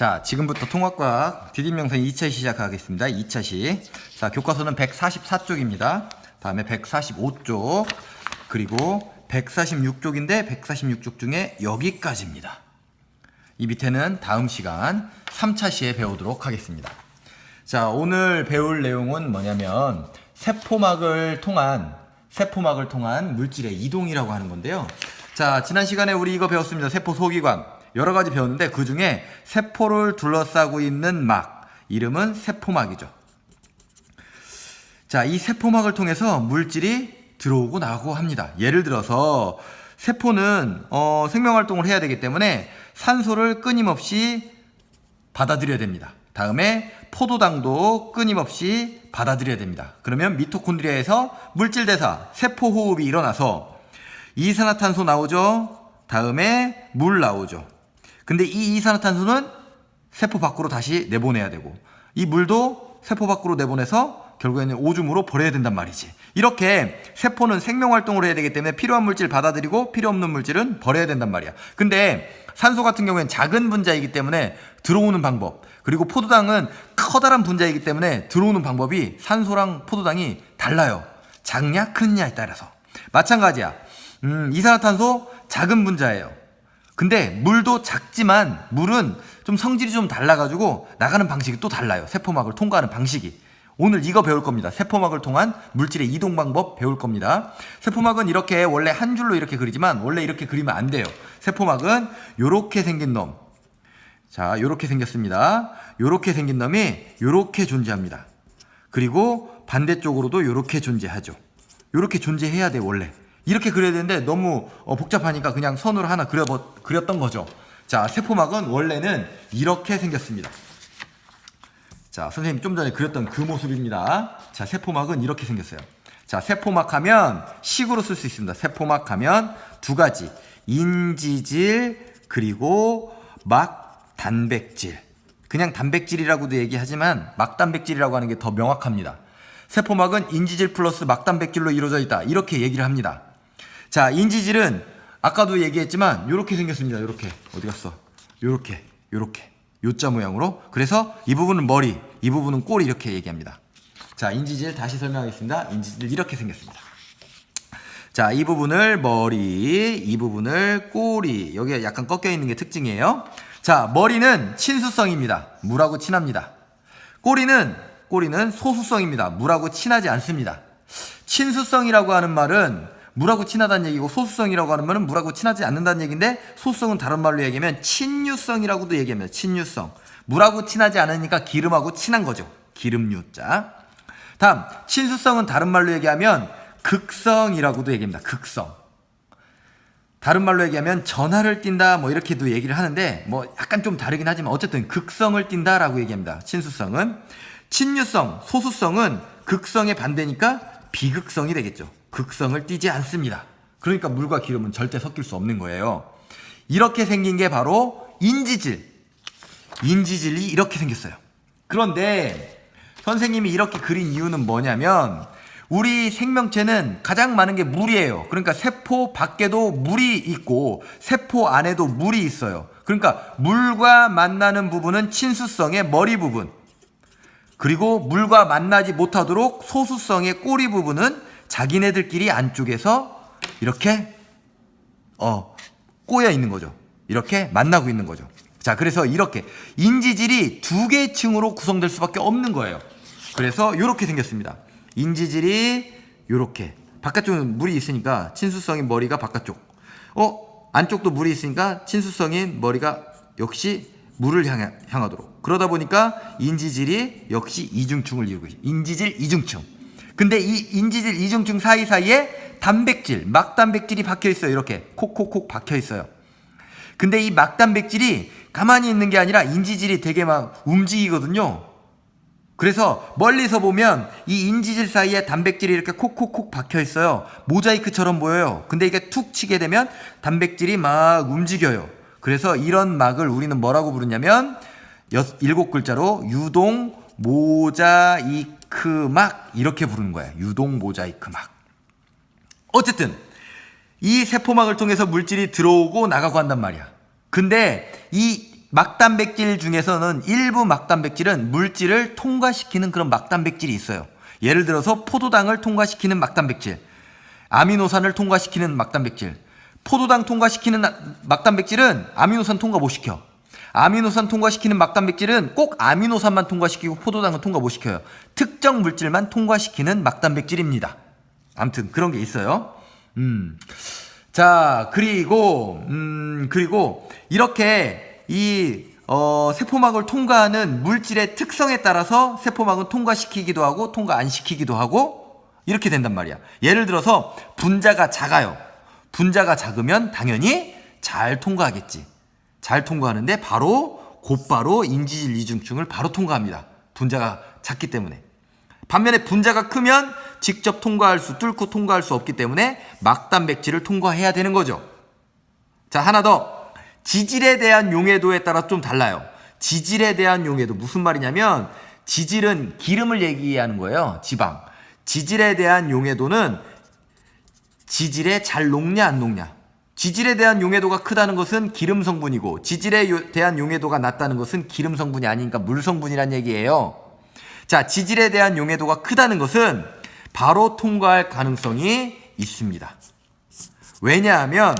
자, 지금부터 통합과학 디딤명상 2차 시작하겠습니다. 2차 시. 자, 교과서는 144쪽입니다. 다음에 145쪽, 그리고 146쪽인데 146쪽 중에 여기까지입니다. 이 밑에는 다음 시간 3차 시에 배우도록 하겠습니다. 자, 오늘 배울 내용은 뭐냐면 세포막을 통한 세포막을 통한 물질의 이동이라고 하는 건데요. 자, 지난 시간에 우리 이거 배웠습니다. 세포 소기관. 여러 가지 배웠는데 그 중에 세포를 둘러싸고 있는 막 이름은 세포막이죠. 자, 이 세포막을 통해서 물질이 들어오고 나가고 합니다. 예를 들어서 세포는 어, 생명 활동을 해야 되기 때문에 산소를 끊임없이 받아들여야 됩니다. 다음에 포도당도 끊임없이 받아들여야 됩니다. 그러면 미토콘드리아에서 물질 대사, 세포 호흡이 일어나서 이산화탄소 나오죠. 다음에 물 나오죠. 근데 이 이산화탄소는 세포 밖으로 다시 내보내야 되고 이 물도 세포 밖으로 내보내서 결국에는 오줌으로 버려야 된단 말이지. 이렇게 세포는 생명 활동을 해야 되기 때문에 필요한 물질 받아들이고 필요 없는 물질은 버려야 된단 말이야. 근데 산소 같은 경우에는 작은 분자이기 때문에 들어오는 방법 그리고 포도당은 커다란 분자이기 때문에 들어오는 방법이 산소랑 포도당이 달라요. 작냐 크냐에 따라서 마찬가지야. 음, 이산화탄소 작은 분자예요. 근데 물도 작지만 물은 좀 성질이 좀 달라가지고 나가는 방식이 또 달라요. 세포막을 통과하는 방식이. 오늘 이거 배울 겁니다. 세포막을 통한 물질의 이동 방법 배울 겁니다. 세포막은 이렇게 원래 한 줄로 이렇게 그리지만 원래 이렇게 그리면 안 돼요. 세포막은 요렇게 생긴 놈. 자, 요렇게 생겼습니다. 요렇게 생긴 놈이 요렇게 존재합니다. 그리고 반대쪽으로도 요렇게 존재하죠. 요렇게 존재해야 돼, 원래. 이렇게 그려야 되는데 너무 어, 복잡하니까 그냥 선으로 하나 그려 그렸던 거죠. 자, 세포막은 원래는 이렇게 생겼습니다. 자, 선생님 좀 전에 그렸던 그 모습입니다. 자, 세포막은 이렇게 생겼어요. 자, 세포막 하면 식으로 쓸 수 있습니다. 세포막 하면 두 가지. 인지질 그리고 막 단백질. 그냥 단백질이라고도 얘기하지만 막 단백질이라고 하는 게 더 명확합니다. 세포막은 인지질 플러스 막 단백질로 이루어져 있다. 이렇게 얘기를 합니다. 자, 인지질은 아까도 얘기했지만 이렇게 생겼습니다. 이렇게 어디 갔어? 이렇게, 이렇게 요자 모양으로. 그래서 이 부분은 머리, 이 부분은 꼬리 이렇게 얘기합니다. 자, 인지질 다시 설명하겠습니다. 인지질 이렇게 생겼습니다. 자, 이 부분을 머리, 이 부분을 꼬리. 여기가 약간 꺾여 있는 게 특징이에요. 자, 머리는 친수성입니다. 물하고 친합니다. 꼬리는 꼬리는 소수성입니다. 물하고 친하지 않습니다. 친수성이라고 하는 말은 물하고 친하다는 얘기고 소수성이라고 하는 말은 물하고 친하지 않는다는 얘기인데 소수성은 다른 말로 얘기하면 친유성이라고도 얘기합니다. 친유성. 물하고 친하지 않으니까 기름하고 친한 거죠. 기름유자. 다음 친수성은 다른 말로 얘기하면 극성이라고도 얘기합니다. 극성. 다른 말로 얘기하면 전하를 띈다 뭐 이렇게도 얘기를 하는데 뭐 약간 좀 다르긴 하지만 어쨌든 극성을 띈다라고 얘기합니다. 친수성은 친유성, 소수성은 극성의 반대니까 비극성이 되겠죠. 극성을 띠지 않습니다. 그러니까 물과 기름은 절대 섞일 수 없는 거예요. 이렇게 생긴 게 바로 인지질. 인지질이 이렇게 생겼어요. 그런데 선생님이 이렇게 그린 이유는 뭐냐면 우리 생명체는 가장 많은 게 물이에요. 그러니까 세포 밖에도 물이 있고 세포 안에도 물이 있어요. 그러니까 물과 만나는 부분은 친수성의 머리 부분. 그리고 물과 만나지 못하도록 소수성의 꼬리 부분은 자기네들끼리 안쪽에서 이렇게 어 꼬여 있는 거죠. 이렇게 만나고 있는 거죠. 자, 그래서 이렇게 인지질이 두 개의 층으로 구성될 수밖에 없는 거예요. 그래서 이렇게 생겼습니다. 인지질이 이렇게 바깥쪽은 물이 있으니까 친수성인 머리가 바깥쪽. 어 안쪽도 물이 있으니까 친수성인 머리가 역시 물을 향해, 향하도록. 그러다 보니까 인지질이 역시 이중층을 이루고 있어요. 인지질 이중층. 근데 이 인지질 이중층 사이사이에 단백질, 막단백질이 박혀 있어요. 이렇게 콕콕콕 박혀 있어요. 근데 이 막단백질이 가만히 있는 게 아니라 인지질이 되게 막 움직이거든요. 그래서 멀리서 보면 이 인지질 사이에 단백질이 이렇게 콕콕콕 박혀 있어요. 모자이크처럼 보여요. 근데 이게 툭 치게 되면 단백질이 막 움직여요. 그래서 이런 막을 우리는 뭐라고 부르냐면 여, 일곱 글자로 유동 모자이크 막 이렇게 부르는 거예요. 유동 모자이크 막. 어쨌든 이 세포막을 통해서 물질이 들어오고 나가고 한단 말이야. 근데 이 막단백질 중에서는 일부 막단백질은 물질을 통과시키는 그런 막단백질이 있어요. 예를 들어서 포도당을 통과시키는 막단백질, 아미노산을 통과시키는 막단백질. 포도당 통과시키는 나- 막단백질은 아미노산 통과 못 시켜. 아미노산 통과시키는 막단백질은 꼭 아미노산만 통과시키고 포도당은 통과 못 시켜요. 특정 물질만 통과시키는 막단백질입니다. 아무튼 그런 게 있어요. 음. 자, 그리고, 음, 그리고 이렇게 이, 어, 세포막을 통과하는 물질의 특성에 따라서 세포막은 통과시키기도 하고 통과 안 시키기도 하고 이렇게 된단 말이야. 예를 들어서 분자가 작아요. 분자가 작으면 당연히 잘 통과하겠지. 잘 통과하는데 바로 곧바로 인지질 이중증을 바로 통과합니다. 분자가 작기 때문에. 반면에 분자가 크면 직접 통과할 수, 뚫고 통과할 수 없기 때문에 막단백질을 통과해야 되는 거죠. 자, 하나 더. 지질에 대한 용해도에 따라 좀 달라요. 지질에 대한 용해도 무슨 말이냐면 지질은 기름을 얘기하는 거예요. 지방. 지질에 대한 용해도는 지질에 잘 녹냐 안 녹냐. 지질에 대한 용해도가 크다는 것은 기름 성분이고 지질에 요- 대한 용해도가 낮다는 것은 기름 성분이 아니니까 물 성분이란 얘기예요. 자, 지질에 대한 용해도가 크다는 것은 바로 통과할 가능성이 있습니다. 왜냐하면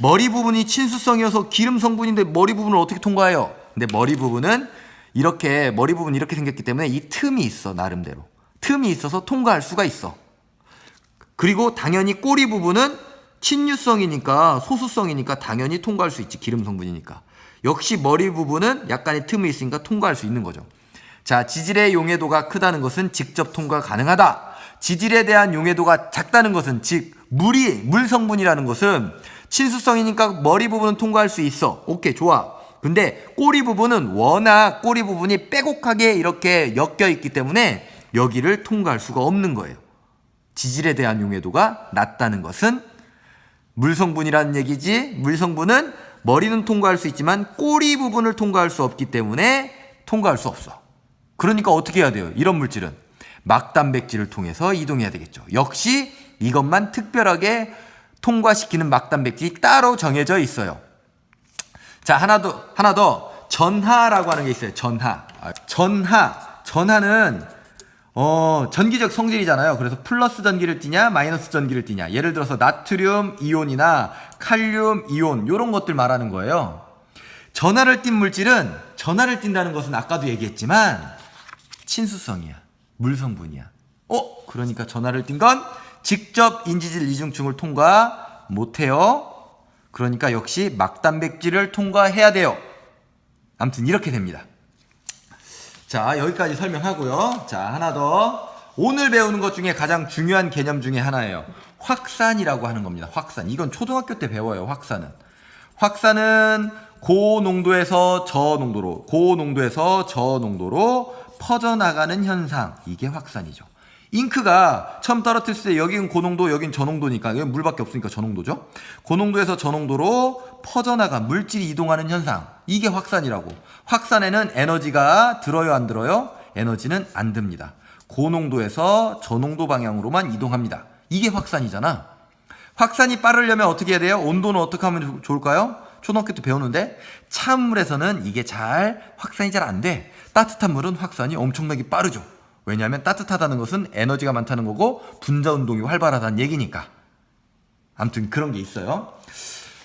머리 부분이 친수성이어서 기름 성분인데 머리 부분을 어떻게 통과해요? 근데 머리 부분은 이렇게 머리 부분 이렇게 생겼기 때문에 이 틈이 있어 나름대로 틈이 있어서 통과할 수가 있어. 그리고 당연히 꼬리 부분은 친유성이니까 소수성이니까 당연히 통과할 수 있지 기름 성분이니까. 역시 머리 부분은 약간의 틈이 있으니까 통과할 수 있는 거죠. 자, 지질의 용해도가 크다는 것은 직접 통과 가능하다. 지질에 대한 용해도가 작다는 것은 즉 물이 물 성분이라는 것은 친수성이니까 머리 부분은 통과할 수 있어. 오케이, 좋아. 근데 꼬리 부분은 워낙 꼬리 부분이 빼곡하게 이렇게 엮여 있기 때문에 여기를 통과할 수가 없는 거예요. 지질에 대한 용해도가 낮다는 것은 물 성분이라는 얘기지. 물 성분은 머리는 통과할 수 있지만 꼬리 부분을 통과할 수 없기 때문에 통과할 수 없어. 그러니까 어떻게 해야 돼요? 이런 물질은 막단백질을 통해서 이동해야 되겠죠. 역시 이것만 특별하게 통과시키는 막단백질이 따로 정해져 있어요. 자, 하나 더, 하나 더. 전하라고 하는 게 있어요. 전하. 아, 전하. 전하는, 어, 전기적 성질이잖아요. 그래서 플러스 전기를 띠냐, 마이너스 전기를 띠냐. 예를 들어서 나트륨 이온이나 칼륨 이온, 요런 것들 말하는 거예요. 전하를 띈 물질은, 전하를 띈다는 것은 아까도 얘기했지만, 친수성이야. 물 성분이야. 어? 그러니까 전하를 띈건 직접 인지질 이중증을 통과 못해요. 그러니까 역시 막단백질을 통과해야 돼요. 아무튼 이렇게 됩니다. 자, 여기까지 설명하고요. 자, 하나 더. 오늘 배우는 것 중에 가장 중요한 개념 중에 하나예요. 확산이라고 하는 겁니다. 확산. 이건 초등학교 때 배워요. 확산은. 확산은 고농도에서 저농도로, 고농도에서 저농도로 퍼져나가는 현상. 이게 확산이죠. 잉크가 처음 떨어뜨렸을 때 여기는 고농도, 여긴 저농도니까 여기 물밖에 없으니까 저농도죠. 고농도에서 저농도로 퍼져나가 물질이 이동하는 현상. 이게 확산이라고. 확산에는 에너지가 들어요, 안 들어요? 에너지는 안 듭니다. 고농도에서 저농도 방향으로만 이동합니다. 이게 확산이잖아. 확산이 빠르려면 어떻게 해야 돼요? 온도는 어떻게 하면 좋을까요? 초등학교 때 배우는데 찬물에서는 이게 잘 확산이 잘 안 돼. 따뜻한 물은 확산이 엄청나게 빠르죠. 왜냐하면 따뜻하다는 것은 에너지가 많다는 거고 분자 운동이 활발하다는 얘기니까. 아무튼 그런 게 있어요.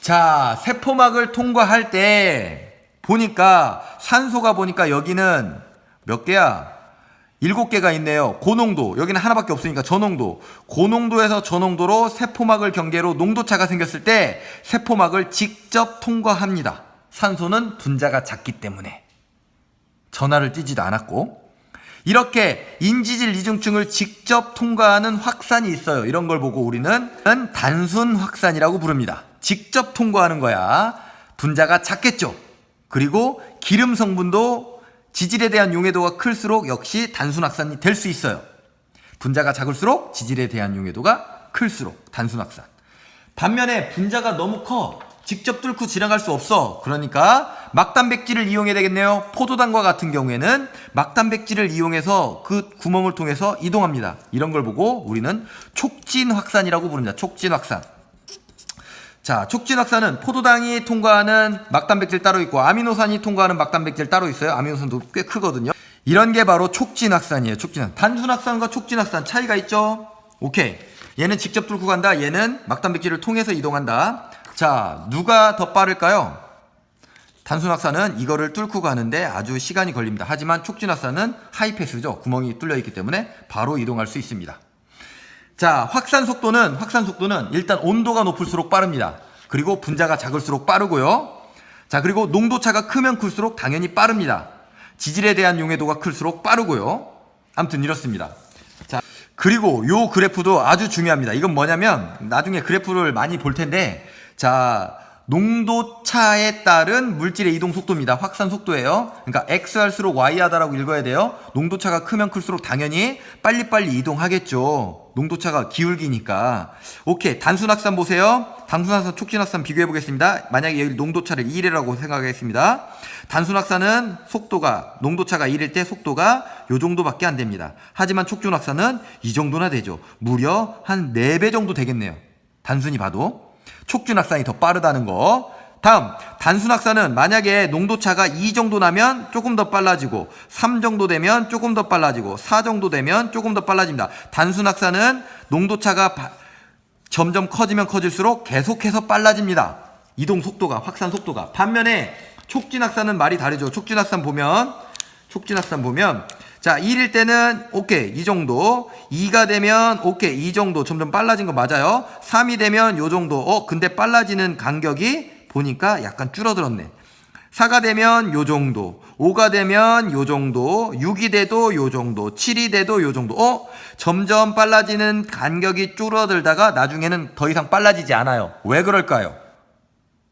자, 세포막을 통과할 때 보니까 산소가 보니까 여기는 몇 개야? 일곱 개가 있네요. 고농도. 여기는 하나밖에 없으니까 저농도. 고농도에서 저농도로 세포막을 경계로 농도차가 생겼을 때 세포막을 직접 통과합니다. 산소는 분자가 작기 때문에. 전화를 띄지도 않았고. 이렇게 인지질 이중증을 직접 통과하는 확산이 있어요. 이런 걸 보고 우리는 단순 확산이라고 부릅니다. 직접 통과하는 거야. 분자가 작겠죠. 그리고 기름 성분도 지질에 대한 용해도가 클수록 역시 단순 확산이 될 수 있어요. 분자가 작을수록 지질에 대한 용해도가 클수록 단순 확산. 반면에 분자가 너무 커. 직접 뚫고 지나갈 수 없어. 그러니까 막단백질을 이용해야 되겠네요. 포도당과 같은 경우에는 막단백질을 이용해서 그 구멍을 통해서 이동합니다. 이런 걸 보고 우리는 촉진 확산이라고 부릅니다. 촉진 확산. 자, 촉진 확산은 포도당이 통과하는 막단백질 따로 있고 아미노산이 통과하는 막단백질 따로 있어요. 아미노산도 꽤 크거든요. 이런 게 바로 촉진 확산이에요. 촉진 확산. 단순 확산과 촉진 확산 차이가 있죠? 오케이. 얘는 직접 뚫고 간다. 얘는 막단백질을 통해서 이동한다. 자, 누가 더 빠를까요? 단순확산은 이거를 뚫고 가는데 아주 시간이 걸립니다. 하지만 촉진확산은 하이패스죠. 구멍이 뚫려 있기 때문에 바로 이동할 수 있습니다. 자, 확산 속도는 확산 속도는 일단 온도가 높을수록 빠릅니다. 그리고 분자가 작을수록 빠르고요. 자, 그리고 농도차가 크면 클수록 당연히 빠릅니다. 지질에 대한 용해도가 클수록 빠르고요. 아무튼 이렇습니다. 자, 그리고 요 그래프도 아주 중요합니다. 이건 뭐냐면 나중에 그래프를 많이 볼 텐데 자, 농도차에 따른 물질의 이동 속도입니다. 확산 속도예요. 그러니까 x 할수록 y 하다라고 읽어야 돼요. 농도차가 크면 클수록 당연히 빨리빨리 이동하겠죠. 농도차가 기울기니까. 오케이. 단순 확산 보세요. 단순 확산, 촉진 확산 비교해 보겠습니다. 만약에 여기 농도차를 1이라고 생각하겠습니다. 단순 확산은 속도가 농도차가 1일 때 속도가 요 정도밖에 안 됩니다. 하지만 촉진 확산은 이 정도나 되죠. 무려 한 4배 정도 되겠네요. 단순히 봐도. 촉진 확산이 더 빠르다는 거. 다음 단순 확산은 만약에 농도차가 2 정도 나면 조금 더 빨라지고 3 정도 되면 조금 더 빨라지고 4 정도 되면 조금 더 빨라집니다. 단순 확산은 농도차가 바- 점점 커지면 커질수록 계속해서 빨라집니다. 이동 속도가 확산 속도가 반면에 촉진 확산은 말이 다르죠. 촉진 확산 보면 촉진 확산 보면 자 1일 때는 오케이 이 정도. 2가 되면 오케이 이 정도. 점점 빨라진 거 맞아요? 3이 되면 요 정도. 어 근데 빨라지는 간격이 보니까 약간 줄어들었네. 4가 되면 요 정도. 5가 되면 요 정도. 6이 돼도 요 정도. 7이 돼도 요 정도. 어? 점점 빨라지는 간격이 줄어들다가 나중에는 더 이상 빨라지지 않아요. 왜 그럴까요?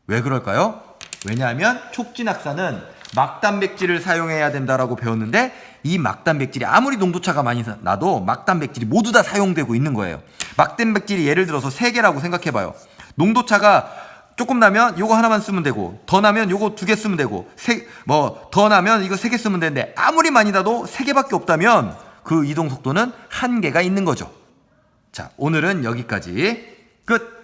왜 그럴까요? 왜냐하면 촉진학사는 막단백질을 사용해야 된다라고 배웠는데 이 막단백질이 아무리 농도차가 많이 나도 막단백질이 모두 다 사용되고 있는 거예요. 막단백질이 예를 들어서 세 개라고 생각해봐요. 농도차가 조금 나면 요거 하나만 쓰면 되고 더 나면 요거 두 개 쓰면 되고 뭐 더 나면 이거 세 개 쓰면 되는데 아무리 많이 나도 세 개밖에 없다면 그 이동 속도는 한계가 있는 거죠. 자 오늘은 여기까지 끝.